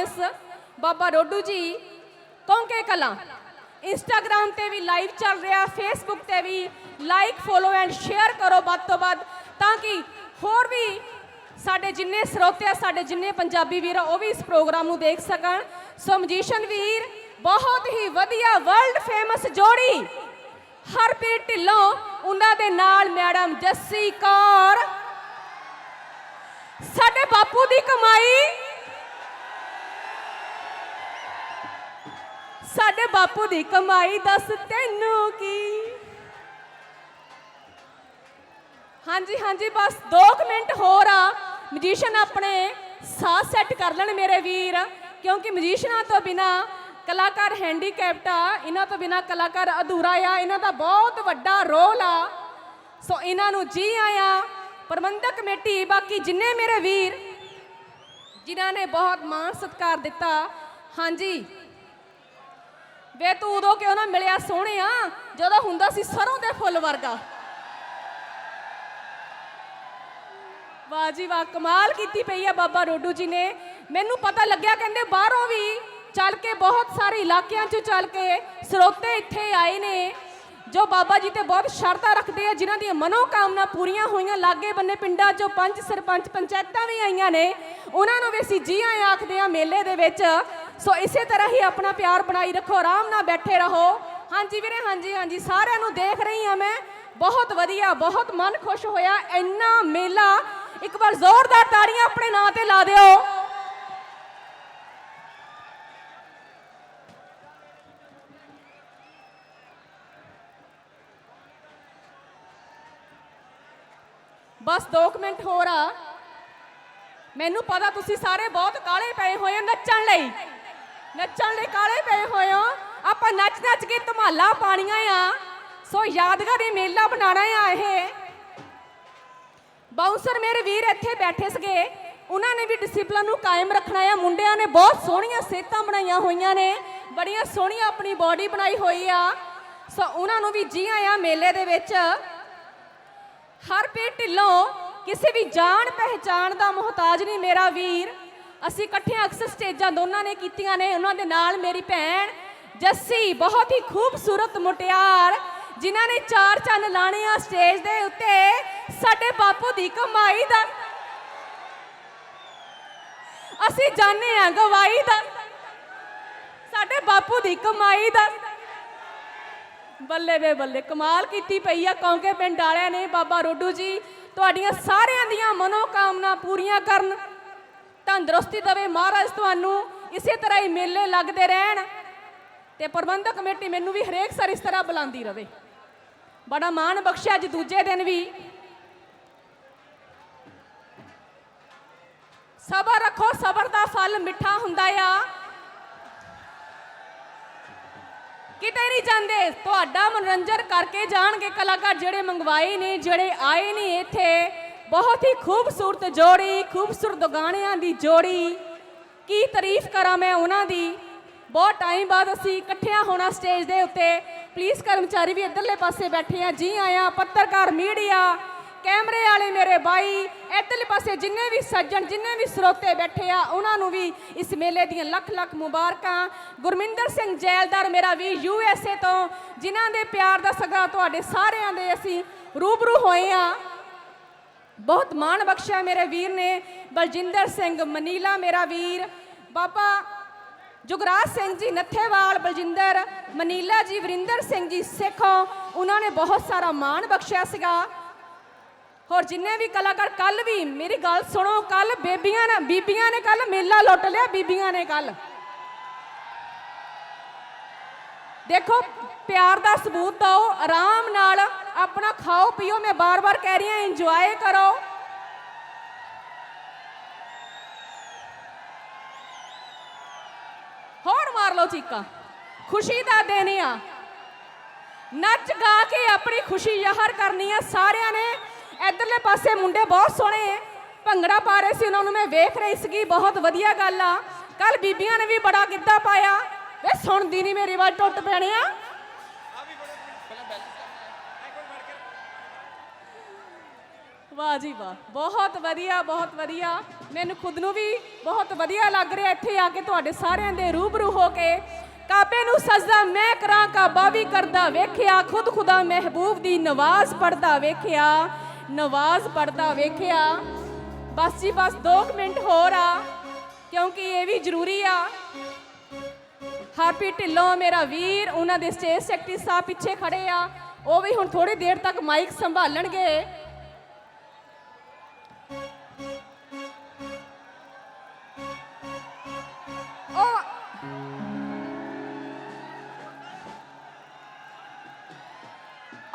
Audience ਬਾਬਾ ਰੋਡੂ ਜੀ Kaunke Kalan Instagram ਤੇ ਵੀ live ਚੱਲ ਰਿਹਾ ਫੇਸਬੁੱਕ ਤੇ ਵੀ ਲਾਈਕ ਫੋਲੋ ਐਂਡ ਸ਼ੇਅਰ ਕਰੋ ਵੱਧ ਤੋਂ ਵੱਧ ਤਾਂ ਕਿ ਹੋਰ ਵੀ ਸਾਡੇ ਜਿੰਨੇ ਸਰੋਤੇ ਸਾਡੇ ਜਿੰਨੇ ਪੰਜਾਬੀ ਵੀਰ ਉਹ ਵੀ ਇਸ ਪ੍ਰੋਗਰਾਮ ਨੂੰ ਦੇਖ ਸਕਣ। ਸੋ ਮਜੀਸ਼ਨ ਵੀਰ, ਬਹੁਤ ਹੀ ਵਧੀਆ ਵਰਲਡ ਫੇਮਸ ਜੋੜੀ, ਹਰਪ੍ਰੀਤ ਢਿੱਲੋਂ, ਉਹਨਾਂ ਦੇ ਨਾਲ ਮੈਡਮ ਜੱਸੀ ਕੌਰ। ਸਾਡੇ ਬਾਪੂ ਦੀ ਕਮਾਈ ਸਾਡੇ ਬਾਪੂ ਦੀ ਕਮਾਈ ਦੱਸ ਤੈਨੂੰ ਕੀ? ਹਾਂਜੀ ਹਾਂਜੀ, ਬਸ 2 ਮਿੰਟ ਹੋਰ ਆ। ਮਜੀਸ਼ੀਅਨ ਆਪਣੇ ਸਾਹ ਸੈੱਟ ਕਰ ਲੈਣ ਮੇਰੇ ਵੀਰ, ਕਿਉਂਕਿ ਮਜੀਸ਼ੀਅਨਾਂ ਤੋਂ ਬਿਨਾ ਕਲਾਕਾਰ ਹੈਂਡੀਕੈਪਟ ਆ, ਇਹਨਾਂ ਤੋਂ ਬਿਨਾ ਕਲਾਕਾਰ ਅਧੂਰਾ ਆ, ਇਹਨਾਂ ਦਾ ਬਹੁਤ ਵੱਡਾ ਰੋਲ ਆ। ਸੋ ਇਹਨਾਂ ਨੂੰ ਜੀ ਆਇਆ, ਪ੍ਰਬੰਧਕ ਕਮੇਟੀ, ਬਾਕੀ ਜਿੰਨੇ ਮੇਰੇ ਵੀਰ, ਜਿਨ੍ਹਾਂ ਨੇ ਬਹੁਤ ਮਾਣ ਸਤਿਕਾਰ ਦਿੱਤਾ, ਹਾਂਜੀ। ਵੇ ਤੂੰ ਉਦੋਂ ਕਿਉਂ ਨਾ ਮਿਲਿਆ ਸੋਹਣਿਆ? ਜਦੋਂ ਹੁੰਦਾ ਸੀ ਸਰੋਂ ਦੇ ਫੁੱਲ ਵਰਗਾ। ਵਾਹ ਜੀ ਵਾਹ, ਕਮਾਲ ਕੀਤੀ ਪਈ ਆ ਬਾਬਾ ਰੋਡੂ ਜੀ ਨੇ। ਮੈਨੂੰ ਪਤਾ ਲੱਗਿਆ ਕਹਿੰਦੇ ਬਾਹਰੋਂ ਵੀ ਚੱਲ ਕੇ ਬਹੁਤ ਸਾਰੇ ਇਲਾਕਿਆਂ 'ਚੋਂ ਚੱਲ ਕੇ ਸਰੋਤੇ ਇੱਥੇ ਆਏ ਨੇ। ਜੋ ਬਾਬਾ ਜੀ ਤੇ ਬਹੁਤ ਸ਼ਰਧਾ ਰੱਖਦੇ ਆ, ਜਿਨ੍ਹਾਂ ਦੀਆਂ ਮਨੋਕਾਮਨਾ ਪੂਰੀਆਂ ਹੋਈਆਂ, ਲਾਗੇ ਬੰਨੇ ਪਿੰਡਾਂ 'ਚੋਂ ਪੰਜ ਸਰਪੰਚ, ਪੰਚਾਇਤਾਂ ਵੀ ਆਈਆਂ ਨੇ। ਉਹਨਾਂ ਨੂੰ ਵੀ ਅਸੀਂ ਜੀ ਆਇਆਂ ਆਖਦੇ ਆ ਮੇਲੇ ਦੇ ਵਿੱਚ। ਸੋ ਇਸੇ ਤਰ੍ਹਾਂ ਹੀ ਆਪਣਾ ਪਿਆਰ ਬਣਾਈ ਰੱਖੋ, ਆਰਾਮ ਨਾਲ ਬੈਠੇ ਰਹੋ। ਹਾਂਜੀ ਵੀਰੇ, ਹਾਂਜੀ ਹਾਂਜੀ, ਸਾਰਿਆਂ ਨੂੰ ਦੇਖ ਰਹੀ ਹਾਂ ਮੈਂ। ਬਹੁਤ ਵਧੀਆ, ਬਹੁਤ ਮਨ ਖੁਸ਼ ਹੋਇਆ, ਇੰਨਾ ਮੇਲਾ। ਇੱਕ ਵਾਰ ਜ਼ੋਰਦਾਰ ਤਾੜੀਆਂ ਆਪਣੇ ਨਾਂ ਤੇ ਲਾ ਦਿਓ। ਬਸ 2 ਮਿੰਟ ਹੋਰ ਆ। ਮੈਨੂੰ ਪਤਾ ਤੁਸੀਂ ਸਾਰੇ ਬਹੁਤ ਕਾਲੇ ਪਏ ਹੋਏ ਹੋ ਨੱਚਣ ਲਈ। ਨੱਚਣ ਲਈ ਕਾਲੇ ਪਏ ਹੋਏ ਹੋ। ਆਪਾਂ ਨੱਚ ਨੱਚ ਕੇ ਧਮਾਲਾ ਪਾਣੀਆਂ ਆ। ਸੋ ਯਾਦਗਾਰੀ ਮੇਲਾ ਬਣਾਉਣਾ ਆ ਇਹ। ਬਾਉਂਸਰ ਮੇਰੇ ਵੀਰ ਇੱਥੇ ਬੈਠੇ ਸੀਗੇ। ਉਹਨਾਂ ਨੇ ਵੀ ਡਿਸਪਲਿਨ ਨੂੰ ਕਾਇਮ ਰੱਖਣਾ ਆ। ਮੁੰਡਿਆਂ ਨੇ ਬਹੁਤ ਸੋਹਣੀਆਂ ਸਿਹਤਾਂ ਬਣਾਈਆਂ ਹੋਈਆਂ ਨੇ। ਬੜੀਆਂ ਸੋਹਣੀਆਂ ਆਪਣੀ ਬਾਡੀ ਬਣਾਈ ਹੋਈ ਆ। ਸੋ ਉਹਨਾਂ ਨੂੰ ਵੀ ਜੀ ਆਇਆਂ ਮੇਲੇ ਦੇ ਵਿੱਚ। ਹਰ ਪੇ ਢਿੱਲੋਂ, ਕਿਸੇ ਵੀ ਜਾਣ ਪਹਿਚਾਣ ਦਾ ਮੁਹਤਾਜ ਨਹੀਂ ਮੇਰਾ ਵੀਰ। ਅਸੀਂ ਇਕੱਠੇ ਅਕਸਰ ਸਟੇਜਾਂ ਦੋਨਾਂ ਨੇ ਕੀਤੀਆਂ ਨੇ, ਉਹਨਾਂ ਦੇ ਨਾਲ ਮੇਰੀ ਭੈਣ ਜੱਸੀ, ਬਹੁਤ ਹੀ ਖੂਬਸੂਰਤ ਮੁਟਿਆਰ, ਜਿਨ੍ਹਾਂ ਨੇ ਚਾਰ ਚੰਨ ਲਾਣੇ ਆ ਸਟੇਜ ਦੇ ਉੱਤੇ, ਸਾਡੇ ਬਾਪੂ ਦੀ ਕਮਾਈ ਦਾ। ਅਸੀਂ ਜਾਣੇ ਆ ਗਵਾਈ ਦਾ। ਸਾਡੇ ਬਾਪੂ ਦੀ ਕਮਾਈ ਦਾ। ਬੱਲੇ ਵੇ ਬੱਲੇ, ਕਮਾਲ ਕੀਤੀ ਪਈ ਆ, ਕੌਂਕੇ ਪਿੰਡ ਵਾਲਿਆਂ ਨੇ, ਬਾਬਾ ਰੋਡੂ ਜੀ, ਤੁਹਾਡੀਆਂ ਸਾਰਿਆਂ ਦੀਆਂ ਮਨੋਕਾਮਨਾ ਪੂਰੀਆਂ ਕਰਨ। ਤੰਦਰੁਸਤੀ ਦੇਵੇ ਮਹਾਰਾਜ ਤੁਹਾਨੂੰ। ਇਸੇ ਤਰ੍ਹਾਂ ਹੀ ਮੇਲੇ ਲੱਗਦੇ ਰਹਿਣ ਤੇ ਪ੍ਰਬੰਧਕ ਕਮੇਟੀ ਮੈਨੂੰ ਵੀ ਹਰੇਕ ਸਾਲ ਇਸ ਤਰ੍ਹਾਂ ਬੁਲਾਉਂਦੀ ਰਵੇ। ਬੜਾ ਮਾਣ ਬਖਸ਼ਿਆ ਅੱਜ ਦੂਜੇ ਦਿਨ ਵੀ। ਸਬਰ ਰੱਖੋ, ਸਬਰ ਦਾ ਫਲ ਮਿੱਠਾ ਹੁੰਦਾ ਆ। ਕਿਤੇ ਨਹੀਂ ਜਾਂਦੇ, ਤੁਹਾਡਾ ਮਨੋਰੰਜਨ ਕਰਕੇ ਜਾਣਗੇ ਕਲਾਕਾਰ ਜਿਹੜੇ ਮੰਗਵਾਏ ਨੇ, ਜਿਹੜੇ ਆਏ ਨੇ ਇੱਥੇ। ਬਹੁਤ ਹੀ ਖੂਬਸੂਰਤ ਜੋੜੀ, ਖੂਬਸੂਰਤ ਗਾਣਿਆਂ ਦੀ ਜੋੜੀ। ਕੀ ਤਾਰੀਫ ਕਰਾਂ ਮੈਂ ਉਹਨਾਂ ਦੀ? ਬਹੁਤ ਟਾਈਮ ਬਾਅਦ ਅਸੀਂ ਇਕੱਠਿਆਂ ਹੋਣਾ ਸਟੇਜ ਦੇ ਉੱਤੇ। ਪੁਲਿਸ ਕਰਮਚਾਰੀ ਵੀ ਇੱਧਰਲੇ ਪਾਸੇ ਬੈਠੇ ਆ। ਜੀ ਆਇਆ, ਪੱਤਰਕਾਰ ਮੀਡੀਆ ਕੈਮਰੇ ਵਾਲੇ ਮੇਰੇ ਬਾਈ, ਇੱਧਰਲੇ ਪਾਸੇ ਜਿੰਨੇ ਵੀ ਸੱਜਣ, ਜਿੰਨੇ ਵੀ ਸਰੋਤੇ ਬੈਠੇ ਆ, ਉਹਨਾਂ ਨੂੰ ਵੀ ਇਸ ਮੇਲੇ ਦੀਆਂ ਲੱਖ ਲੱਖ ਮੁਬਾਰਕਾਂ। ਗੁਰਮਿੰਦਰ ਸਿੰਘ ਜੈਲਦਾਰ ਮੇਰਾ ਵੀ ਯੂ ਐਸ ਏ ਤੋਂ, ਜਿਨ੍ਹਾਂ ਦੇ ਪਿਆਰ ਦਾ ਸਗਾ ਤੁਹਾਡੇ ਸਾਰਿਆਂ ਦੇ ਅਸੀਂ ਰੂਬਰੂ ਹੋਏ ਆ। ਬਹੁਤ ਮਾਣ ਬਖਸ਼ਿਆ ਮੇਰੇ ਵੀਰ ਨੇ। ਬਲਜਿੰਦਰ ਸਿੰਘ, ਮਨੀਲਾ ਮੇਰਾ ਵੀਰ। ਬਾਬਾ ਜੁਗਰਾਜ ਸਿੰਘ ਜੀ ਨੱਥੇਵਾਲ, ਬਲਜਿੰਦਰ, ਮਨੀਲਾ ਜੀ, ਵਰਿੰਦਰ ਸਿੰਘ ਜੀ ਸੇਖੋਂ ਉਹਨਾਂ ਨੇ ਬਹੁਤ ਸਾਰਾ ਮਾਣ ਬਖਸ਼ਿਆ ਸੀਗਾ। ਹੋਰ ਜਿੰਨੇ ਵੀ ਕਲਾਕਾਰ ਕੱਲ ਵੀ ਮੇਰੀ ਗੱਲ ਸੁਣੋ ਕੱਲ ਬੇਬੀਆਂ ਨੇ, ਬੀਬੀਆਂ ਨੇ ਕੱਲ ਮੇਲਾ ਲੁੱਟ ਲਿਆ, ਬੀਬੀਆਂ ਨੇ ਕੱਲ ਦੇਖੋ, ਪਿਆਰ ਦਾ ਸਬੂਤ ਦਿਓ, ਆਰਾਮ ਨਾਲ ਆਪਣਾ ਖਾਓ, ਪੀਓ, ਮੈਂ ਬਾਰ-ਬਾਰ ਕਹਿ ਰਹੀ ਹਾਂ ਇੰਜੋਏ ਕਰੋ। ਹੋਰ ਮਾਰ ਲਓ ਚੀਕਾਂ। ਖੁਸ਼ੀ ਦਾ ਦਿਨ ਆ। ਨੱਚ ਗਾ ਕੇ ਆਪਣੀ ਖੁਸ਼ੀ ਜ਼ਾਹਰ ਕਰਨੀ ਆ। ਸਾਰਿਆਂ ਨੇ ਇਧਰਲੇ ਪਾਸੇ ਮੁੰਡੇ ਬਹੁਤ ਸੋਹਣੇ ਭੰਗੜਾ ਪਾ ਰਹੇ ਸੀ, ਉਹਨਾਂ ਨੂੰ ਮੈਂ ਵੇਖ ਰਹੀ ਸੀਗੀ, ਬਹੁਤ ਵਧੀਆ ਗੱਲ ਆ। ਕੱਲ ਬੀਬੀਆਂ ਨੇ ਵੀ ਬੜਾ ਗਿੱਧਾ ਪਾਇਆ। ਵੇ ਸੁਣਦੀ ਨਹੀਂ ਮੇਰੀ ਆਵਾਜ਼, ਟੁੱਟ ਪੈਣਿਆ ਵਾਹ ਜੀ ਵਾਹ, ਬਹੁਤ ਵਧੀਆ ਬਹੁਤ ਵਧੀਆ। ਮੈਨੂੰ ਖੁਦ ਨੂੰ ਵੀ ਬਹੁਤ ਵਧੀਆ ਲੱਗ ਰਿਹਾ ਇੱਥੇ ਆ ਕੇ ਤੁਹਾਡੇ ਸਾਰਿਆਂ ਦੇ ਰੂਬਰੂ ਹੋ ਕੇ। ਕਾਬੇ ਨੂੰ ਸਜਦਾ ਮੈਂ ਕਰਾਂ, ਕਾਬਾ ਵੀ ਕਰਦਾ ਵੇਖਿਆ, ਖੁਦ ਖੁਦਾ ਮਹਿਬੂਬ ਦੀ ਨਵਾਜ਼ ਪੜਦਾ ਵੇਖਿਆ, ਨਵਾਜ਼ ਪੜਦਾ ਵੇਖਿਆ। ਬਸ ਜੀ ਬਸ 2 ਮਿੰਟ ਹੋਰ ਆ, ਕਿਉਂਕਿ ਇਹ ਵੀ ਜ਼ਰੂਰੀ ਆ। ਹਾਰਪੀ ਢਿੱਲੋਂ ਮੇਰਾ ਵੀਰ, ਉਹਨਾਂ ਦੇ ਸਟੇਜ ਸੈਕਟਰੀ ਸਾਹਿਬ ਪਿੱਛੇ ਖੜੇ ਆ। ਉਹ ਵੀ ਹੁਣ ਥੋੜੀ ਦੇਰ ਤੱਕ ਮਾਈਕ ਸੰਭਾਲਣਗੇ।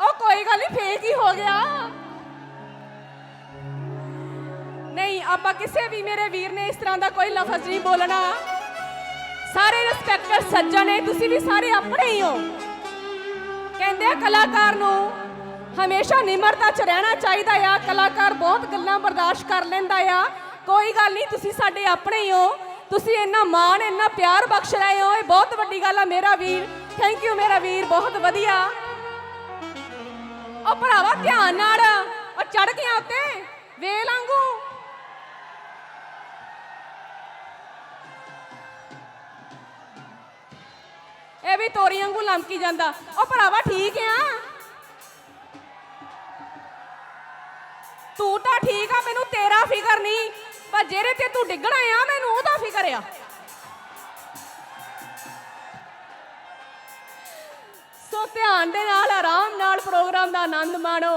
ਉਹ ਕੋਈ ਗੱਲ ਨਹੀਂ ਫੇਕ ਹੀ ਹੋ ਗਿਆ। ਨਹੀਂ, ਆਪਾਂ ਕਿਸੇ ਵੀ ਮੇਰੇ ਵੀਰ ਨੇ ਇਸ ਤਰ੍ਹਾਂ ਦਾ ਕੋਈ ਲਫ਼ਜ਼ ਨਹੀਂ ਬੋਲਣਾ। ਸਾਰੇ ਰਿਸਪੈਕਟਡ ਸੱਜਣ ਨੇ, ਤੁਸੀਂ ਵੀ ਸਾਰੇ ਆਪਣੇ ਹੀ ਹੋ। ਕਹਿੰਦੇ ਆ ਕਲਾਕਾਰ ਨੂੰ, ਹਮੇਸ਼ਾ ਨਿਮਰਤਾ 'ਚ ਰਹਿਣਾ ਚਾਹੀਦਾ ਆ। ਕਲਾਕਾਰ ਬਹੁਤ ਗੱਲਾਂ ਬਰਦਾਸ਼ਤ ਕਰ ਲੈਂਦਾ ਆ। ਕੋਈ ਗੱਲ ਨਹੀਂ, ਤੁਸੀਂ ਸਾਡੇ ਆਪਣੇ ਹੀ ਹੋ। ਤੁਸੀਂ ਇੰਨਾ ਮਾਣ, ਇੰਨਾ ਪਿਆਰ ਬਖਸ਼ ਰਹੇ ਹੋ। ਇਹ ਬਹੁਤ ਵੱਡੀ ਗੱਲ ਆ ਮੇਰਾ ਵੀਰ। ਥੈਂਕ ਯੂ ਮੇਰਾ ਵੀਰ, ਬਹੁਤ ਵਧੀਆ। ਉਹ ਭਰਾਵਾ ਧਿਆਨ ਨਾਲ, ਉਹ ਚੜ ਗਿਆ ਉੱਤੇ ਵੇਲ ਇਹ ਵੀ ਤੋਰੀ ਵਾਂਗੂ ਲਮਕੀ ਜਾਂਦਾ। ਉਹ ਭਰਾਵਾ ਠੀਕ ਆ? ਤੂੰ ਤਾਂ ਠੀਕ ਆ, ਮੈਨੂੰ ਤੇਰਾ ਫਿਕਰ ਨਹੀਂ। ਪਰ ਜਿਹੜੇ ਤੇ ਤੂੰ ਡਿੱਗਣਾ ਆ ਮੈਨੂੰ ਉਹਦਾ ਫਿਕਰ ਆ। ਸੋ ਧਿਆਨ ਦੇ ਨਾਲ, ਆਰਾਮ ਨਾਲ ਪ੍ਰੋਗਰਾਮ ਦਾ ਆਨੰਦ ਮਾਣੋ।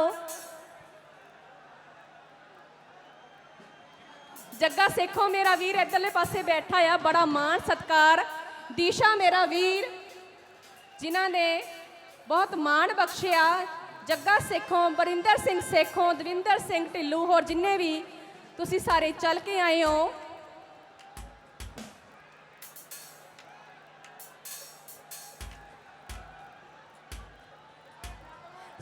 ਜੱਗਾ ਸੇਖੋ ਮੇਰਾ ਵੀਰ ਇੱਧਰਲੇ ਪਾਸੇ ਬੈਠਾ ਆ, ਬੜਾ ਮਾਣ ਸਤਕਾਰ। ਦੀਸ਼ਾ ਮੇਰਾ ਵੀਰ ਜਿਨ੍ਹਾਂ ਨੇ ਬਹੁਤ ਮਾਣ ਬਖਸ਼ਿਆ, ਜੱਗਾ ਸੇਖੋਂ, ਬਰਿੰਦਰ ਸਿੰਘ ਸੇਖੋਂ, ਦਵਿੰਦਰ ਸਿੰਘ ਢਿੱਲੂ ਹੋਰ ਜਿੰਨੇ ਵੀ ਤੁਸੀਂ ਸਾਰੇ ਚੱਲ ਕੇ ਆਏ ਹੋ।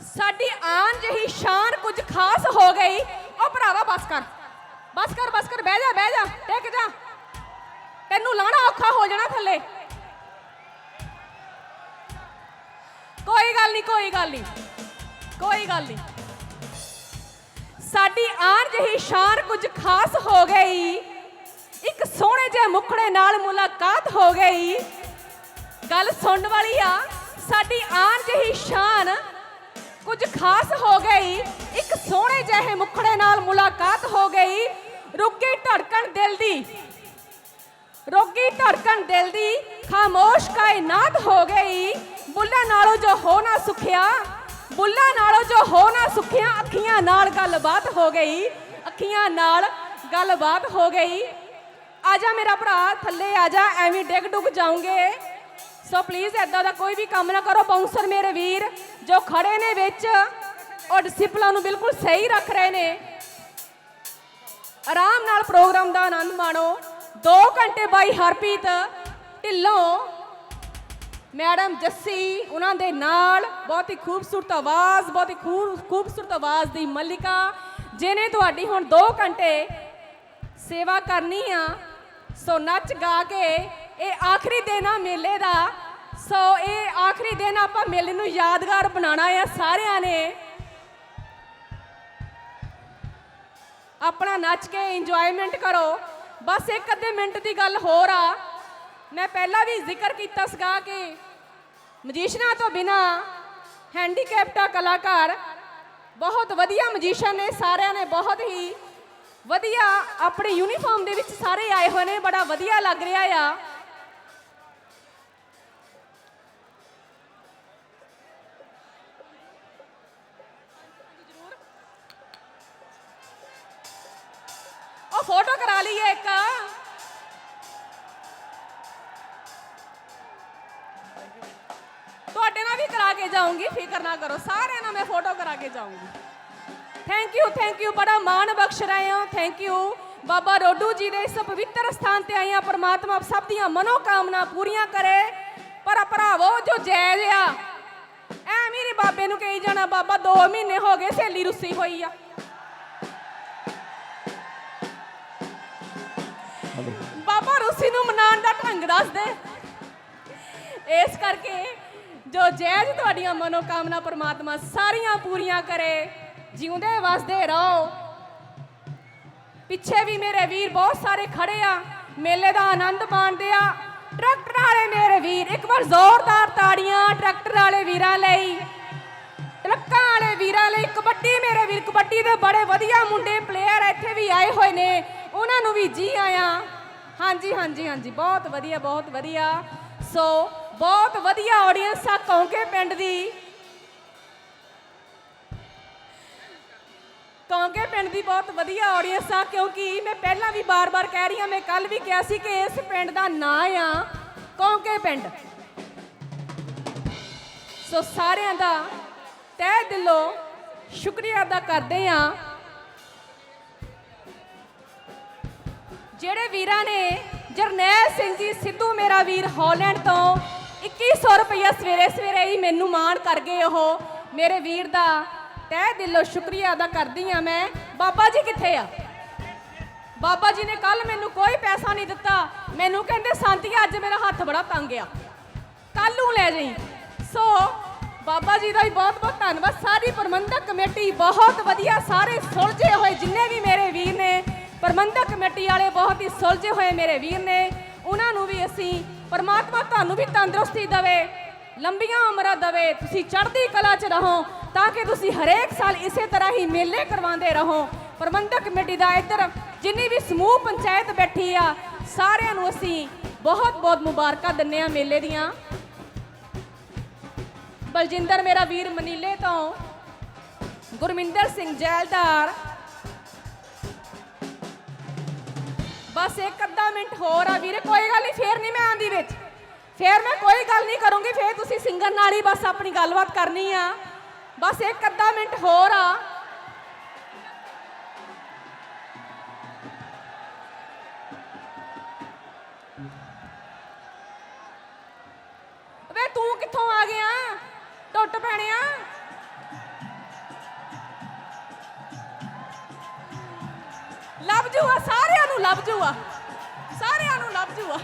ਸਾਡੀ ਆਨ ਜਹੀ ਸ਼ਾਨ ਕੁਝ ਖਾਸ ਹੋ ਗਈ, ਉਹ ਭਰਾਵਾ ਬਸ ਕਰ। ਬਸ ਕਰ ਬਸ ਕਰ, ਬਹਿ ਜਾ ਬਹਿ ਜਾ, ਟਿਕ ਜਾ। ਤੈਨੂੰ ਲਾਣਾ ਔਖਾ ਹੋ ਜਾਣਾ ਥੱਲੇ। ਕੋਈ ਗੱਲ ਨਹੀਂ, ਕੋਈ ਗੱਲ ਨਹੀਂ। ਕੋਈ ਗੱਲ ਨਹੀਂ। ਸਾਡੀ ਆਨ ਜਹੀ ਸ਼ਾਨ ਕੁਝ ਖਾਸ ਹੋ ਗਈ। ਇੱਕ ਸੋਹਣੇ ਜਿਹੇ ਮੁਖੜੇ ਨਾਲ ਮੁਲਾਕਾਤ ਹੋ ਗਈ। ਗੱਲ ਸੁਣਨ ਵਾਲੀ ਆ, ਸਾਡੀ ਆਨ ਜਹੀ ਸ਼ਾਨ ਕੁਝ ਖਾਸ ਹੋ ਗਈ। ਇੱਕ ਸੋਹਣੇ ਜਿਹੇ ਮੁਖੜੇ ਨਾਲ ਮੁਲਾਕਾਤ ਹੋ ਗਈ। ਰੁਕੀ ਧੜਕਣ ਦਿਲ ਦੀ। ਰੋਗੀ ਧੜਕਣ ਦਿਲ ਦੀ ਖਾਮੋਸ਼ ਕਾਇਨਾਤ ਹੋ ਗਈ। ਬੁੱਲਾਂ ਨਾਲੋਂ ਜੋ ਹੋ ਨਾ ਸੁਖਿਆ, ਬੁੱਲਾਂ ਨਾਲੋਂ ਜੋ ਹੋ ਨਾ ਸੁਖਿਆ, ਅੱਖੀਆਂ ਨਾਲ ਗੱਲਬਾਤ ਹੋ ਗਈ, ਅੱਖੀਆਂ ਨਾਲ ਗੱਲਬਾਤ ਹੋ ਗਈ। ਆ ਜਾ ਮੇਰਾ ਭਰਾ, ਥੱਲੇ ਆ ਜਾ, ਐਵੇਂ ਡਿੱਗ ਡੁੱਗ ਜਾਉਂਗੇ ਸੋ ਪਲੀਜ਼ ਐਦਾਂ ਦਾ ਕੋਈ ਵੀ ਕੰਮ ਨਾ ਕਰੋ ਬਾਉਂਸਰ ਮੇਰੇ ਵੀਰ, ਜੋ ਖੜੇ ਨੇ ਵਿੱਚ, ਉਹ ਡਿਸਪਲਿਨ ਨੂੰ ਬਿਲਕੁਲ ਸਹੀ ਰੱਖ ਰਹੇ ਨੇ। ਆਰਾਮ ਨਾਲ ਪ੍ਰੋਗਰਾਮ ਦਾ ਆਨੰਦ ਮਾਣੋ। 2 ਘੰਟੇ ਬਾਈ ਹਰਪ੍ਰੀਤ, ਢਿੱਲੋਂ ਮੈਡਮ ਜੱਸੀ, ਉਹਨਾਂ ਦੇ ਨਾਲ ਬਹੁਤ ਹੀ ਖੂਬਸੂਰਤ ਆਵਾਜ਼, ਬਹੁਤ ਹੀ ਖੂਬ- ਖੂਬਸੂਰਤ ਆਵਾਜ਼ ਦੀ ਮਲਿਕਾ ਜਿਨੇ ਤੁਹਾਡੀ ਹੁਣ 2 ਘੰਟੇ ਸੇਵਾ ਕਰਨੀ ਆ, ਸੋ ਨੱਚ ਗਾ ਕੇ ਇਹ ਆਖਰੀ ਦਿਨ ਆ ਮੇਲੇ ਦਾ, ਸੋ ਇਹ ਆਖਰੀ ਦਿਨ ਆਪਾਂ ਮੇਲੇ ਨੂੰ ਯਾਦਗਾਰ ਬਣਾਉਣਾ ਆ ਸਾਰਿਆਂ ਨੇ। ਆਪਣਾ ਨੱਚ ਕੇ ਇੰਜੋਇਮੈਂਟ ਕਰੋ। ਬਸ ਇੱਕ ਅੱਧੇ ਮਿੰਟ ਦੀ ਗੱਲ ਹੋਰ ਆ। ਮੈਂ ਪਹਿਲਾਂ ਵੀ ਜ਼ਿਕਰ ਕੀਤਾ ਸੀਗਾ ਕਿ ਮਜੀਸ਼ਨਾਂ ਤੋਂ ਬਿਨਾ ਹੈਂਡੀਕੈਪਟਾ ਕਲਾਕਾਰ ਬਹੁਤ ਵਧੀਆ ਮਜੀਸ਼ੀਅਨ ਨੇ, ਸਾਰਿਆਂ ਨੇ ਬਹੁਤ ਹੀ ਵਧੀਆ ਆਪਣੇ ਯੂਨੀਫਾਰਮ ਦੇ ਵਿੱਚ ਸਾਰੇ ਆਏ ਹੋਏ ਨੇ, ਬੜਾ ਵਧੀਆ ਲੱਗ ਰਿਹਾ ਆ। ਉਹ ਫੋਟੋ ਕਰਾ ਲਈਏ ਇੱਕ। ਕਰਾ ਕੇ ਜਾਊਂਗੀ, ਫਿਕਰ ਨਾ ਕਰੋ, ਸਾਰਿਆਂ ਨਾਲ ਮੈਂ ਫੋਟੋ ਕਰਾ ਕੇ ਜਾਊਂਗੀ। ਥੈਂਕ ਯੂ ਥੈਂਕ ਯੂ ਬੜਾ ਮਾਣ ਬਖਸ਼ ਰਹੇ ਹੋ ਬਾਬਾ ਰੋਡੂ ਜੀ ਦੇ ਇਸ ਪਵਿੱਤਰ ਸਥਾਨ ਤੇ ਆਈਆਂ, ਪ੍ਰਮਾਤਮਾ ਸਭ ਦੀਆਂ ਮਨੋਕਾਮਨਾ ਪੂਰੀਆਂ ਕਰੇ। ਪਰ ਭਰਾਵੋ, ਜੋ ਜਾਇਜ਼ ਆ, ਐ ਮੇਰੇ ਬਾਬੇ ਨੂੰ ਕਹੀ ਜਾਣਾ, ਬਾਬਾ 2 ਮਹੀਨੇ ਹੋ ਗਏ ਸਹੇਲੀ ਰੁੱਸੀ ਹੋਈ ਆ। ਬਾਬਾ ਰੁੱਸੀ ਨੂੰ ਮਨਾਉਣ ਦਾ ਢੰਗ ਦੱਸ ਦੇ। ਇਸ ਕਰਕੇ ਜੋ ਜੈਜ ਤੁਹਾਡੀਆਂ ਮਨੋਕਾਮਨਾ ਪਰਮਾਤਮਾ ਸਾਰੀਆਂ ਪੂਰੀਆਂ ਕਰੇ, ਜਿਉਂਦੇ ਵਸਦੇ ਰਹੋ। ਪਿੱਛੇ ਵੀ ਮੇਰੇ ਵੀਰ ਬਹੁਤ ਸਾਰੇ ਖੜੇ ਆ, ਮੇਲੇ ਦਾ ਆਨੰਦ ਮਾਣਦੇ ਆ। ਟਰੈਕਟਰ ਵਾਲੇ ਮੇਰੇ ਵੀਰ, ਇੱਕ ਵਾਰ ਜ਼ੋਰਦਾਰ ਤਾੜੀਆਂ ਟਰੈਕਟਰ ਵਾਲੇ ਵੀਰਾਂ ਲਈ। ਟਰੱਕਾਂ ਵਾਲੇ ਵੀਰਾਂ ਲਈ, ਕਬੱਡੀ ਮੇਰੇ ਵੀਰ, ਕਬੱਡੀ ਦੇ ਬੜੇ ਵਧੀਆ ਮੁੰਡੇ ਪਲੇਅਰ ਇੱਥੇ ਵੀ ਆਏ ਹੋਏ ਨੇ, ਉਹਨਾਂ ਨੂੰ ਵੀ ਜੀ ਆਇਆਂ। ਹਾਂਜੀ ਹਾਂਜੀ ਹਾਂਜੀ, ਬਹੁਤ ਵਧੀਆ ਬਹੁਤ ਵਧੀਆ। ਸੋ ਬਹੁਤ ਵਧੀਆ ਆਡੀਅנס ਆ ਕੌਂਕੇ ਪਿੰਡ ਦੀ। ਕੌਂਕੇ ਪਿੰਡ ਦੀ ਬਹੁਤ ਵਧੀਆ ਆਡੀਅנס ਆ ਕਿਉਂਕਿ ਮੈਂ ਪਹਿਲਾਂ ਵੀ ਬਾਰ-ਬਾਰ ਕਹਿ ਰਹੀ ਹਾਂ, ਮੈਂ ਕੱਲ ਵੀ ਕਿਹਾ ਸੀ ਕਿ ਇਸ ਪਿੰਡ ਦਾ ਨਾਂ ਆ ਕੌਂਕੇ ਪਿੰਡ। ਸੋ ਸਾਰਿਆਂ ਦਾ ਤਹਿ ਦਿਲੋਂ ਸ਼ੁਕਰੀਆ ਅਦਾ ਕਰਦੇ ਆ ਜਿਹੜੇ ਵੀਰਾਂ ਨੇ ਜਰਨੈਲ ਸਿੰਘ ਜੀ ਸਿੱਧੂ ਮੇਰਾ ਵੀਰ ਹਾਲੈਂਡ ਤੋਂ 2100 ਰੁਪਇਆ ਸਵੇਰੇ ਸਵੇਰੇ ਹੀ ਮੈਨੂੰ ਮਾਣ ਕਰ ਗਏ ਉਹ। ਮੇਰੇ ਵੀਰ ਦਾ ਤਹਿ ਦਿਲੋਂ ਸ਼ੁਕਰੀਆ ਅਦਾ ਕਰਦੀ ਆ ਮੈਂ। ਬਾਬਾ ਜੀ ਕਿੱਥੇ ਆ? ਬਾਬਾ ਜੀ ਨੇ ਕੱਲ ਮੈਨੂੰ ਕੋਈ ਪੈਸਾ ਨਹੀਂ ਦਿੱਤਾ। ਮੈਨੂੰ ਕਹਿੰਦੇ ਸੰਤੀ ਅੱਜ ਮੇਰਾ ਹੱਥ ਬੜਾ ਤੰਗ ਆ। ਕੱਲ ਨੂੰ ਲੈ ਜਾਈ। ਸੋ ਬਾਬਾ ਜੀ ਦਾ ਵੀ ਬਹੁਤ ਬਹੁਤ ਧੰਨਵਾਦ। ਸਾਰੀ ਪ੍ਰਬੰਧਕ ਕਮੇਟੀ ਬਹੁਤ ਵਧੀਆ, ਸਾਰੇ ਸੁਲਝੇ ਹੋਏ ਜਿੰਨੇ ਵੀ ਮੇਰੇ ਵੀਰ ਨੇ, ਪ੍ਰਬੰਧਕ ਕਮੇਟੀ ਵਾਲੇ ਬਹੁਤ ਹੀ ਸੁਲਝੇ ਹੋਏ ਮੇਰੇ ਵੀਰ ਨੇ। ਉਹਨਾਂ ਨੂੰ ਵੀ ਅਸੀਂ ਪਰਮਾਤਮਾ ਤੁਹਾਨੂੰ ਵੀ ਤੰਦਰੁਸਤੀ ਦੇਵੇ, ਲੰਬੀਆਂ ਉਮਰਾਂ ਦੇਵੇ, ਤੁਸੀਂ ਚੜ੍ਹਦੀ ਕਲਾ 'ਚ ਰਹੋ ਤਾਂ ਕਿ ਤੁਸੀਂ ਹਰੇਕ ਸਾਲ ਇਸੇ ਤਰ੍ਹਾਂ ਹੀ ਮੇਲੇ ਕਰਵਾਉਂਦੇ ਰਹੋ। ਪ੍ਰਬੰਧਕ ਕਮੇਟੀ ਦਾ ਇੱਧਰ ਜਿੰਨੀ ਵੀ ਸਮੂਹ ਪੰਚਾਇਤ ਬੈਠੀ ਆ, ਸਾਰਿਆਂ ਨੂੰ ਅਸੀਂ ਬਹੁਤ ਬਹੁਤ ਮੁਬਾਰਕਾਂ ਦਿੰਨੇ ਆ ਮੇਲੇ ਦੀਆਂ। ਬਲਜਿੰਦਰ ਮੇਰਾ ਵੀਰ ਮਨੀਲੇ ਤੋਂ, ਗੁਰਮਿੰਦਰ ਸਿੰਘ ਜੈਲਦਾਰ ਬਸ ਇੱਕ ਅੱਧਾ ਮਿੰਟ ਹੋਰ ਆ ਵੀਰੇ, ਕੋਈ ਗੱਲ ਨਹੀਂ, ਫੇਰ ਨਹੀਂ ਮੈਂ ਆਂਦੀ ਵਿੱਚ। ਫੇਰ ਮੈਂ ਕੋਈ ਗੱਲ ਨਹੀਂ ਕਰੂੰਗੀ, ਫੇਰ ਤੁਸੀਂ ਸਿੰਗਰ ਨਾਲ ਹੀ ਬਸ ਆਪਣੀ ਗੱਲਬਾਤ ਕਰਨੀ ਆ। ਬਸ ਇੱਕ ਅੱਧਾ ਮਿੰਟ ਹੋਰ ਆ। ਵੇ ਤੂੰ ਕਿੱਥੋਂ ਆ ਗਿਆ? ਟੁੱਟ ਪੈਣਿਆ? ਜੂਆ ਸਾਰਿਆਂ ਨੂੰ ਲੱਭ ਜੂਆ ਸਾਰਿਆਂ ਨੂੰ ਲੱਭ ਜੂਆ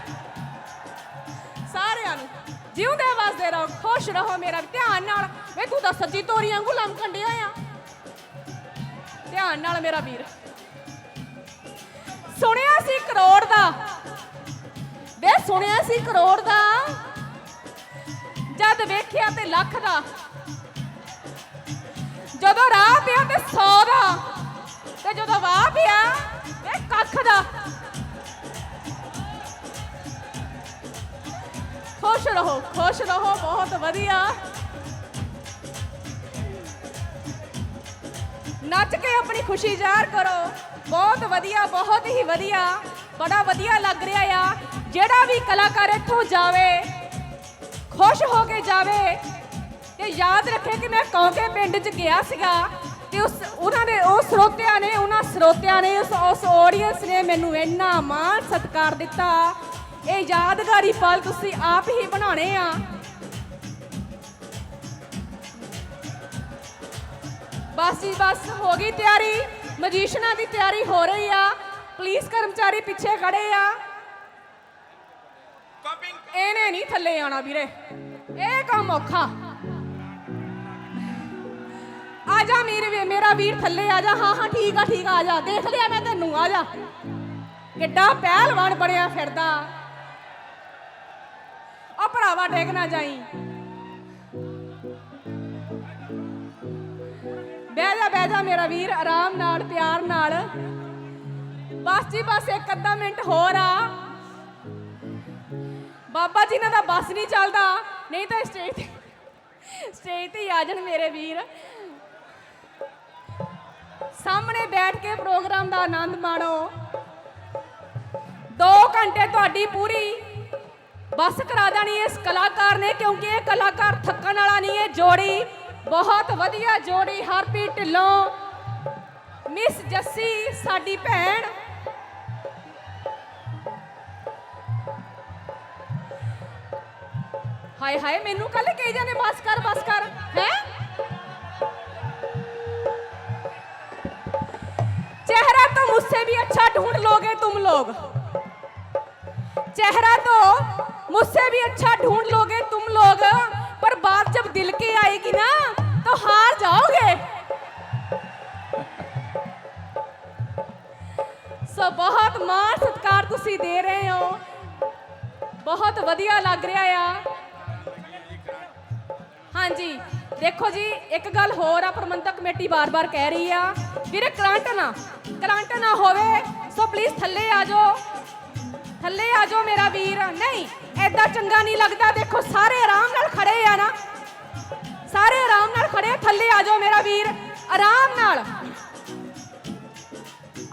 ਸਾਰਿਆਂ ਨੂੰ। ਜਿਉਂਦੇ ਵਸਦੇ ਰਹੋ, ਖੁਸ਼ ਰਹੋ ਮੇਰਾ ਧਿਆਨ ਨਾਲ। ਵੇ, ਤੂੰ ਤਾਂ ਸੱਜੀ ਤੋਰੀ ਵਾਂਗੂ ਲੰਮਕਣ ਆ ਧਿਆਨ ਨਾਲ ਮੇਰਾ ਵੀਰ। ਸੁਣਿਆ ਸੀ ਕਰੋੜ ਦਾ? ਵੇ, ਸੁਣਿਆ ਸੀ ਕਰੋੜ ਦਾ? ਜਦ ਵੇਖਿਆ ਤੇ ਲੱਖ ਦਾ। ਜਦੋਂ ਰਾਹ ਪਿਆ ਤੇ 100 ਦਾ। ਤੇ ਜਦੋਂ ਵਾਹ ਪਿਆ ਕੱਖ ਦਾ ਖੁਸ਼ ਰਹੋ ਖੁਸ਼ ਰਹੋ ਬਹੁਤ ਵਧੀਆ ਨੱਚ ਕੇ ਆਪਣੀ ਖੁਸ਼ੀ ਜ਼ਾਹਰ ਕਰੋ। ਬਹੁਤ ਵਧੀਆ, ਬਹੁਤ ਹੀ ਵਧੀਆ। ਬੜਾ ਵਧੀਆ ਲੱਗ ਰਿਹਾ ਆ। ਜਿਹੜਾ ਵੀ ਕਲਾਕਾਰ ਇੱਥੋਂ ਜਾਵੇ, ਖੁਸ਼ ਹੋ ਕੇ ਜਾਵੇ। ਤੇ ਯਾਦ ਰੱਖੇ ਕਿ ਮੈਂ ਕੌਕੇ ਪਿੰਡ 'ਚ ਗਿਆ ਸੀਗਾ। ਤੇ ਉਸ ਉਹਨਾਂ ਦੇ ਉਹ ਸਰੋਤਿਆਂ ਨੇ ਉਹਨਾਂ ਸਰੋਤਿਆਂ ਨੇ ਉਸ ਉਸ ਆਡੀਅנס ਨੇ ਮੈਨੂੰ ਇੰਨਾ ਮਾਣ ਸਤਿਕਾਰ ਦਿੱਤਾ। ਇਹ ਯਾਦਗਾਰੀ ਪਲ ਤੁਸੀਂ ਆਪ ਹੀ ਬਣਾਉਣੇ ਆ। ਬਸ ਜੀ ਬਸ ਹੋ ਗਈ ਤਿਆਰੀ। ਮਜੀਸ਼ਨਾਂ ਦੀ ਤਿਆਰੀ ਹੋ ਰਹੀ ਆ। ਪੁਲਿਸ ਕਰਮਚਾਰੀ ਪਿੱਛੇ ਖੜੇ ਆ। ਇਹਨੇ ਨਹੀਂ ਥੱਲੇ ਆਣਾ ਵੀਰੇ। ਇਹ ਕੰਮ ਔਖਾ। ਆ ਜਾ ਮੇਰੇ ਵੀ- ਮੇਰਾ ਵੀਰ ਥੱਲੇ ਆ ਜਾ। ਹਾਂ ਹਾਂ, ਠੀਕ ਆ ਠੀਕ ਆ ਜਾ। ਦੇਖ ਲਿਆ ਮੈਂ ਤੈਨੂੰ, ਆ ਜਾ। ਕਿੱਡਾ ਪਹਿਲਵਾਨ ਬਣਿਆ ਫਿਰਦਾ। ਆ ਭਰਾਵਾ ਡੇਗ ਨਾ ਜਾਈ। ਬਹਿ ਜਾ ਬਹਿ ਜਾ ਮੇਰਾ ਵੀਰ, ਆਰਾਮ ਨਾਲ, ਪਿਆਰ ਨਾਲ। ਬਸ ਜੀ, ਬਸ ਇੱਕ ਅੱਧਾ ਮਿੰਟ ਹੋਰ ਆ। ਬਾਬਾ ਜੀ ਨਾਲ ਦਾ ਬੱਸ ਨਹੀਂ ਚੱਲਦਾ। ਨਹੀਂ ਤਾਂ ਸਟੇਜ ਤੇ ਸਟੇਜ ਤੇ ਆ ਜਾਣ ਮੇਰੇ ਵੀਰ। ਸਾਹਮਣੇ ਬੈਠ ਕੇ ਪ੍ਰੋਗਰਾਮ ਦਾ ਆਨੰਦ ਮਾਣੋ। 2 ਘੰਟੇ ਤੁਹਾਡੀ ਪੂਰੀ ਬੱਸ ਕਰਾ ਦੇਣੀ ਇਸ ਕਲਾਕਾਰ ਨੇ, ਕਿਉਂਕਿ ਇਹ ਕਲਾਕਾਰ ਥੱਕਣ ਵਾਲਾ ਨਹੀਂ ਹੈ ਜੋੜੀ, ਬਹੁਤ ਵਧੀਆ ਜੋੜੀ, ਹਰਪ੍ਰੀਤ ਢਿੱਲੋਂ। ਮਿਸ ਜੱਸੀ, ਸਾਡੀ ਭੈਣ। ਹਾਏ ਹਾਏ, ਮੈਨੂੰ ਕੱਲ ਕਹੀ ਜਾਂਦੇ ਬਸ ਕਰ ਬਸ ਕਰ ਹੈ? चेहरा तो मुझसे भी अच्छा ढूंढ लोगे तुम लोग चेहरा तो मुझसे भी अच्छा ढूंढ लोगे तुम लोग पर बात जब दिल की आएगी ना तो हार जाओगे ਸੋ ਬਹੁਤ ਮਾਣ ਸਤਿਕਾਰ ਤੁਸੀਂ ਦੇ ਰਹੇ ਹੋ ਬਹੁਤ ਵਧੀਆ ਲੱਗ ਰਿਹਾ ਆ ਹਾਂਜੀ ਦੇਖੋ ਜੀ ਇੱਕ ਗੱਲ ਹੋਰ ਆ ਪ੍ਰਬੰਧਕ ਕਮੇਟੀ ਬਾਰ-ਬਾਰ ਕਹਿ ਰਹੀ ਆ ਵੀਰੇ ਕਰੰਟ ਨਾ ਕਰੰਟ ਨਾ ਹੋਵੇ, ਸੋ ਪਲੀਜ਼ ਥੱਲੇ ਆ ਜਾਓ। ਥੱਲੇ ਆ ਜਾਓ ਮੇਰਾ ਵੀਰ। ਨਹੀਂ ਐਦਾਂ ਚੰਗਾ ਨਹੀਂ ਲੱਗਦਾ। ਦੇਖੋ, ਸਾਰੇ ਆਰਾਮ ਨਾਲ ਖੜੇ ਆ ਨਾ। ਸਾਰੇ ਆਰਾਮ ਨਾਲ ਖੜੇ ਥੱਲੇ ਆ ਜਾਓ ਮੇਰਾ ਵੀਰ। ਆਰਾਮ ਨਾਲ।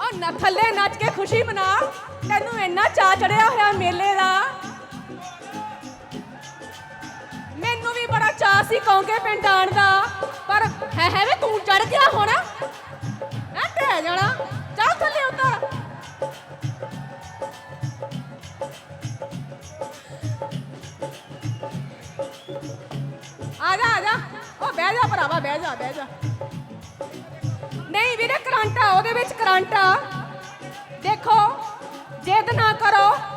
ਉਹ ਨਾ, ਥੱਲੇ ਨੱਚ ਕੇ ਖੁਸ਼ੀ ਮਨਾ। ਤੈਨੂੰ ਇੰਨਾ ਚਾਅ ਚੜਿਆ ਹੋਇਆ ਮੇਲੇ ਦਾ। ਮੈਨੂੰ ਵੀ ਬੜਾ ਚਾਅ ਸੀ ਕੌਂਕੇ ਪਿੰਡ ਆਉਣ ਦਾ। ਪਰ ਹੈ ਹੈ ਵੇ, ਤੂੰ ਚੜ ਗਿਆ ਹੁਣ। ਐ ਟਹਿ ਜਾਣਾ। ਚੱਲ ਥੱਲੇ ਉਤਰ ਆ ਜਾ ਆ ਜਾ। ਉਹ ਜਾ ਭਰਾਵਾ, ਬਹਿ ਜਾ ਬਹਿ ਜਾ। ਨਹੀਂ ਵੀਰੇ, ਕਰੰਟ ਆ, ਉਹਦੇ ਵਿੱਚ ਕਰੰਟ ਆ। ਦੇਖੋ, ਜਿੱਦ ਨਾ ਕਰੋ।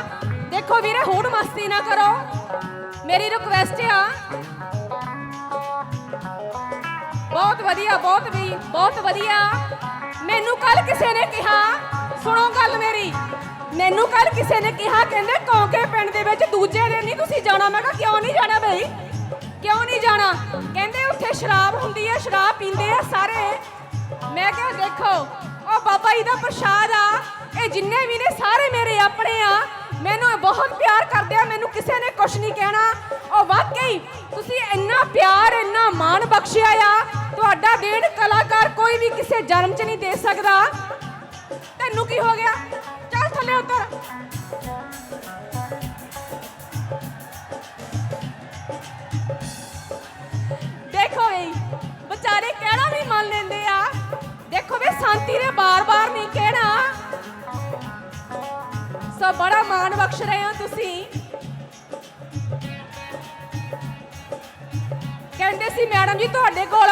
ਡਿੱਗ ਦੇਖੋ ਵੀਰੇ ਹੂੜ ਮਸਤੀ ਨਾ ਕਰੋ। ਮੇਰੀ ਰਿਕੁਐਸਟ ਆ। ਬਹੁਤ ਵਧੀਆ, ਬਹੁਤ ਵੀ, ਬਹੁਤ ਵਧੀਆ। ਮੈਨੂੰ ਕੱਲ ਕਿਸੇ ਨੇ ਕਿਹਾ, ਸੁਣੋ ਗੱਲ ਮੇਰੀ। ਮੈਨੂੰ ਕੱਲ ਕਿਸੇ ਨੇ ਕਿਹਾ, ਕਹਿੰਦੇ ਕੌਂਕੇ ਪਿੰਡ ਦੇ ਵਿੱਚ ਦੂਜੇ ਦਿਨ ਨਹੀਂ ਤੁਸੀਂ ਜਾਣਾ। ਮੈਂ ਕਿਹਾ, ਕਿਉਂ ਨਹੀਂ ਜਾਣਾ ਬਈ? ਕਿਉਂ ਨਹੀਂ ਜਾਣਾ? ਕਹਿੰਦੇ ਉੱਥੇ ਸ਼ਰਾਬ ਹੁੰਦੀ ਹੈ, ਸ਼ਰਾਬ ਪੀਂਦੇ ਆ ਸਾਰੇ। ਮੈਂ ਕਿਹਾ, ਦੇਖੋ, ਉਹ ਬਾਬਾ ਜੀ ਦਾ ਪ੍ਰਸ਼ਾਦ ਆ। ਇਹ ਜਿੰਨੇ ਵੀ ਨੇ, ਸਾਰੇ ਮੇਰੇ ਆਪਣੇ ਆ। ਮੈਨੂੰ ਇਹ ਬਹੁਤ ਪਿਆਰ ਕਰਦੇ ਆ, ਮੈਨੂੰ ਕਿਸੇ ਨੇ ਕੁਝ ਨਹੀਂ ਕਹਿਣਾ। ਉਹ ਵਾਕਈ, ਤੁਸੀਂ ਇੰਨਾ ਪਿਆਰ, ਇੰਨਾ ਮਾਣ ਬਖਸ਼ਿਆ ਆ। ਤੁਹਾਡਾ ਦੇਣ ਕਲਾਕਾਰ ਕੋਈ ਵੀ ਕਿਸੇ ਜਨਮ 'ਚ ਨਹੀਂ ਦੇ ਸਕਦਾ। ਤੈਨੂੰ ਕੀ ਹੋ ਗਿਆ? ਚੱਲ ਥੱਲੇ ਉਤਰ। ਦੇਖੋ ਬਈ, ਵਿਚਾਰੇ ਕਹਿਣਾ ਵੀ ਮੰਨ ਲੈਂਦੇ ਆ। ਦੇਖੋ ਵੀ ਸ਼ਾਂਤੀ ਨੇ ਬਾਰ-ਬਾਰ ਨਹੀਂ ਕਹਿਣਾ ਸੋ ਬੜਾ ਮਾਣ ਬਖਸ਼ ਰਹੇ ਹੋ ਤੁਸੀਂ। ਕਹਿੰਦੇ ਸੀ, ਮੈਡਮ ਜੀ, ਤੁਹਾਡੇ ਕੋਲ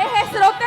ਇਹ ਸਰੋਤੇ